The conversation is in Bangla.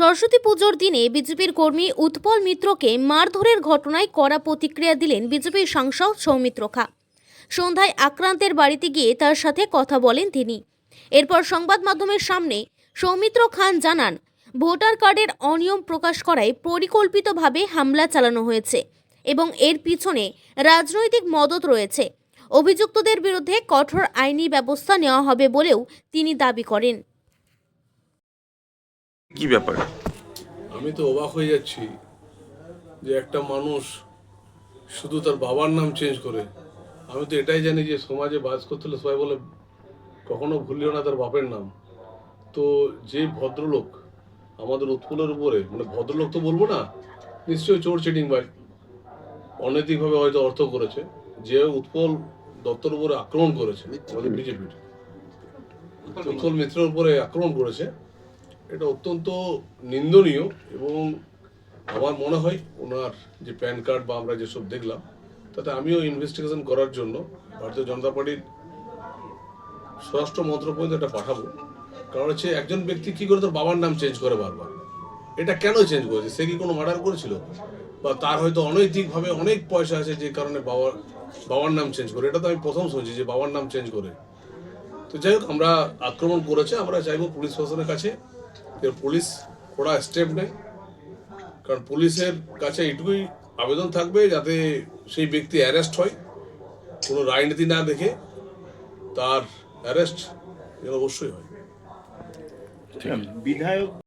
সরস্বতী পুজোর দিনে বিজেপির কর্মী উৎপল মিত্রকে মারধরের ঘটনায় কড়া প্রতিক্রিয়া দিলেন বিজেপির সাংসদ সৌমিত্র খা। সন্ধ্যায় আক্রান্তের বাড়িতে গিয়ে তার সাথে কথা বলেন তিনি। এরপর সংবাদ মাধ্যমের সামনে সৌমিত্র খান জানান, ভোটার কার্ডের অনিয়ম প্রকাশ করায় পরিকল্পিতভাবে হামলা চালানো হয়েছে এবং এর পিছনে রাজনৈতিক মদত রয়েছে। অভিযুক্তদের বিরুদ্ধে কঠোর আইনি ব্যবস্থা নেওয়া হবে বলেও তিনি দাবি করেন। কি ব্যাপার? আমি তো অবাক হয়ে যাচ্ছি যে একটা মানুষ শুধু তার বাবার নাম চেঞ্জ করে। আমি তো এটাই জানি যে সমাজে বাস করতে হলে সবাই বলে কখনো ভুলিও না তার বাপের নাম। তো যে ভদ্রলোক আমাদের উৎপলের উপরে মানে ভদ্রলোক তো বলব না নিশ্চয়ই চোর চিটিং ভাই অনৈতিকভাবে হয়তো অর্থ করেছে যে উৎপল দত্তর উপরে আক্রমণ করেছে আমাদের বিজেপির। উৎপল মিত্রের উপরে আক্রমণ করেছে এটা অত্যন্ত নিন্দনীয় এবং আমার মনে হয় ওনার যে প্যান কার্ড বা আমরা যেসব দেখলাম, তাতে আমিও ইনভেস্টিগেশন করার জন্য ভারতীয় জনতা পার্টির স্বরাষ্ট্র মন্ত্রক পর্যন্ত এটা পাঠাবো। কারণ হচ্ছে একজন ব্যক্তি কি করে তার বাবার নাম চেঞ্জ করে বারবার? এটা কেন চেঞ্জ করেছে? সে কি কোনো মার্ডার করেছিল? বা তার হয়তো অনৈতিকভাবে অনেক পয়সা আছে যে কারণে বাবার বাবার নাম চেঞ্জ করে। এটা তো আমি প্রথম শুনছি যে বাবার নাম চেঞ্জ করে। তো যাই হোক আমরা আক্রমণ করেছে, আমরা চাইব পুলিশ প্রশাসনের কাছে। পুলিশ কড়া স্টেপ নেয়। কারণ পুলিশের কাছে এটুকুই আবেদন থাকবে, যাতে সেই ব্যক্তি অ্যারেস্ট হয়। কোনো রাজনীতি না দেখে তার অ্যারেস্ট অবশ্যই হয়। বিধায়ক